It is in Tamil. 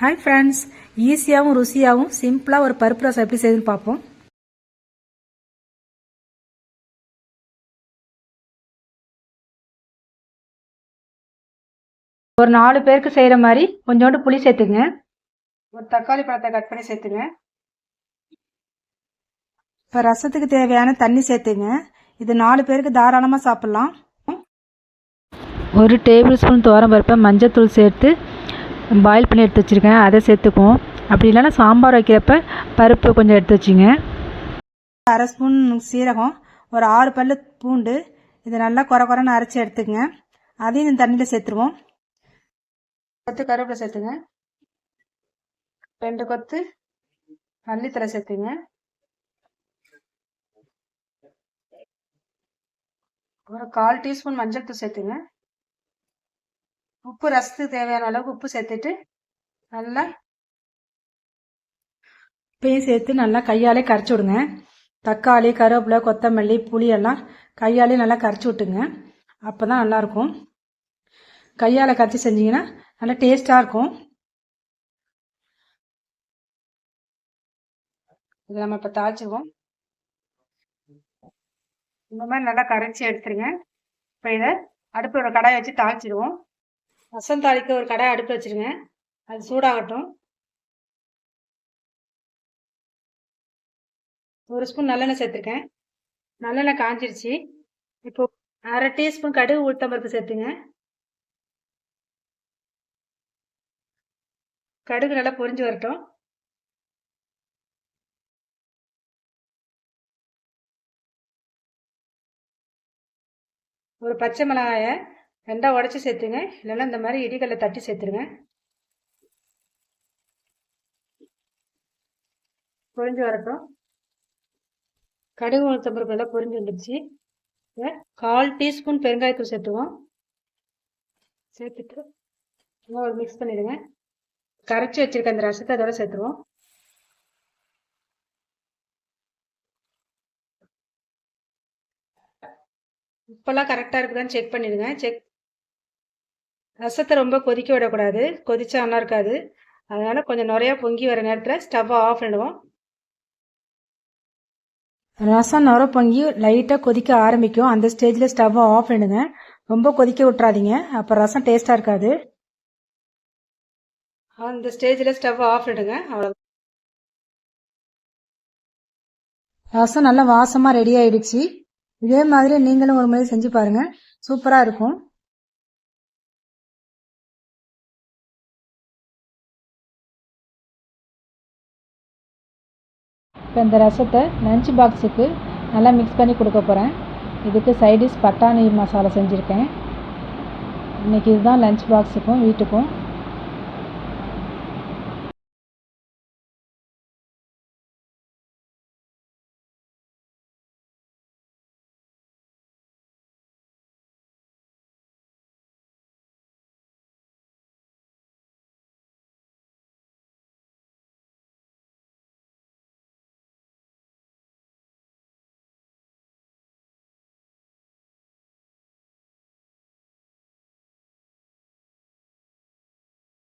ஹாய் ஃப்ரெண்ட்ஸ் ஈஸியாகவும் ருசியாகவும் சிம்பிளாக ஒரு பருப்பு ரசம் எப்படி செய்யுதுன்னு பார்ப்போம். ஒரு நாலு பேருக்கு செய்கிற மாதிரி கொஞ்சோண்டு புளி சேர்த்துங்க ஒரு தக்காளி பழத்தை கட் பண்ணி சேர்த்துங்க. இப்போ ரசத்துக்கு தேவையான தண்ணி சேர்த்துங்க. இது நாலு பேருக்கு தாராளமாக சாப்பிட்லாம். ஒரு டேபிள் ஸ்பூன் பருப்பை மஞ்சத்தூள் சேர்த்து பாயில் பண்ணி எடுத்து வச்சுருக்கேன். அதை சேர்த்துக்குவோம் அப்படி இல்லைன்னா சாம்பார் வைக்கிறப்ப பருப்பு கொஞ்சம் எடுத்து வச்சுங்க. அரை ஸ்பூன் சீரகம் ஒரு ஆறு பல்லு பூண்டு இதை நல்லா குறை குறைன்னு அரைச்சி எடுத்துக்கங்க அதையும் இந்த தண்ணியில் சேர்த்துருவோம். கொத்து கருவேப்பிலை சேர்த்துங்க. ரெண்டு கொத்து மல்லித்தலை சேர்த்துங்க. ஒரு கால் டீஸ்பூன் மஞ்சள் தூள் சேர்த்துங்க. உப்பு ரசத்துக்கு தேவையான அளவுக்கு உப்பு சேர்த்துட்டு நல்லா உப்பையும் சேர்த்து நல்லா கையாலே கரைச்சி விடுங்க. தக்காளி கருவேப்பிலை கொத்தமல்லி புளி எல்லாம் கையாலே நல்லா கரைச்சி விட்டுங்க. அப்போ தான் நல்லாயிருக்கும் கையால் கரைச்சி செஞ்சீங்கன்னா நல்லா டேஸ்ட்டாக இருக்கும். இதை நம்ம இப்போ தாளிச்சிருவோம் இந்த மாதிரி நல்லா கரைச்சி எடுத்துருங்க. இப்போ இதை அடுப்போட கடாயை வச்சு தாய்ச்சிடுவோம் ரசம் தாளிக்க ஒரு கடாய் அடுப்பு வச்சுருங்க. அது சூடாகட்டும். ஒரு ஸ்பூன் நல்லெண்ணெய் சேர்த்துருக்கேன். நல்லெண்ணெய் காஞ்சிருச்சு. இப்போ அரை டீஸ்பூன் கடுகு உளுத்தம்பருப்பு சேர்த்துங்க. கடுகு நல்லா பொரிஞ்சு வரட்டும். ஒரு பச்சை மிளகாயை ரெண்டாக உடச்சி சேர்த்துங்க இல்லைன்னா இந்த மாதிரி இடிக்கல்ல தட்டி சேர்த்துருங்க. பொரிஞ்சு வரட்டும். கடுகு உளுத்தம்பருப்பு எல்லாம் பொரிஞ்சு வந்துடுச்சு கால் டீஸ்பூன் பெருங்காயத்தூள் சேர்த்துவோம் சேர்த்துட்டு ஒரு மிக்ஸ் பண்ணிடுங்க. கரைச்சி வச்சிருக்க அந்த ரசத்தை அதோட சேர்த்துருவோம். உப்பெல்லாம் கரெக்டாக இருக்குதான்னு செக் பண்ணிடுங்க. செக் ரசத்தை ரொம்ப கொதிக்க விடக்கூடாது. கொதிச்சா நல்லா இருக்காது. அதனால் கொஞ்சம் நிறையா பொங்கி வர நேரத்தில் ஸ்டவ்வை ஆஃப் பண்ணிடுவோம். ரசம் நுர பொங்கி லைட்டாக கொதிக்க ஆரம்பிக்கும். அந்த ஸ்டேஜில் ஸ்டவ்வை ஆஃப் பண்ணிடுங்க. ரொம்ப கொதிக்க விட்றாதீங்க அப்போ ரசம் டேஸ்ட்டாக இருக்காது. அந்த ஸ்டேஜில் ஸ்டவ்வை ஆஃப் பண்ணிடுங்க. அவ்வளோ ரசம் நல்லா வாசமாக ரெடி ஆயிடுச்சு. இதே மாதிரி நீங்களும் ஒரு முறை செஞ்சு பாருங்கள் சூப்பராக இருக்கும். இப்போ இந்த ரசத்தை லஞ்ச் பாக்ஸுக்கு நல்லா மிக்ஸ் பண்ணி கொடுக்க போகிறேன் இதுக்கு சைடிஷ் பட்டாணி மசாலா செஞ்சுருக்கேன். இன்றைக்கி இதுதான் லஞ்ச் பாக்ஸுக்கும் வீட்டுக்கும்.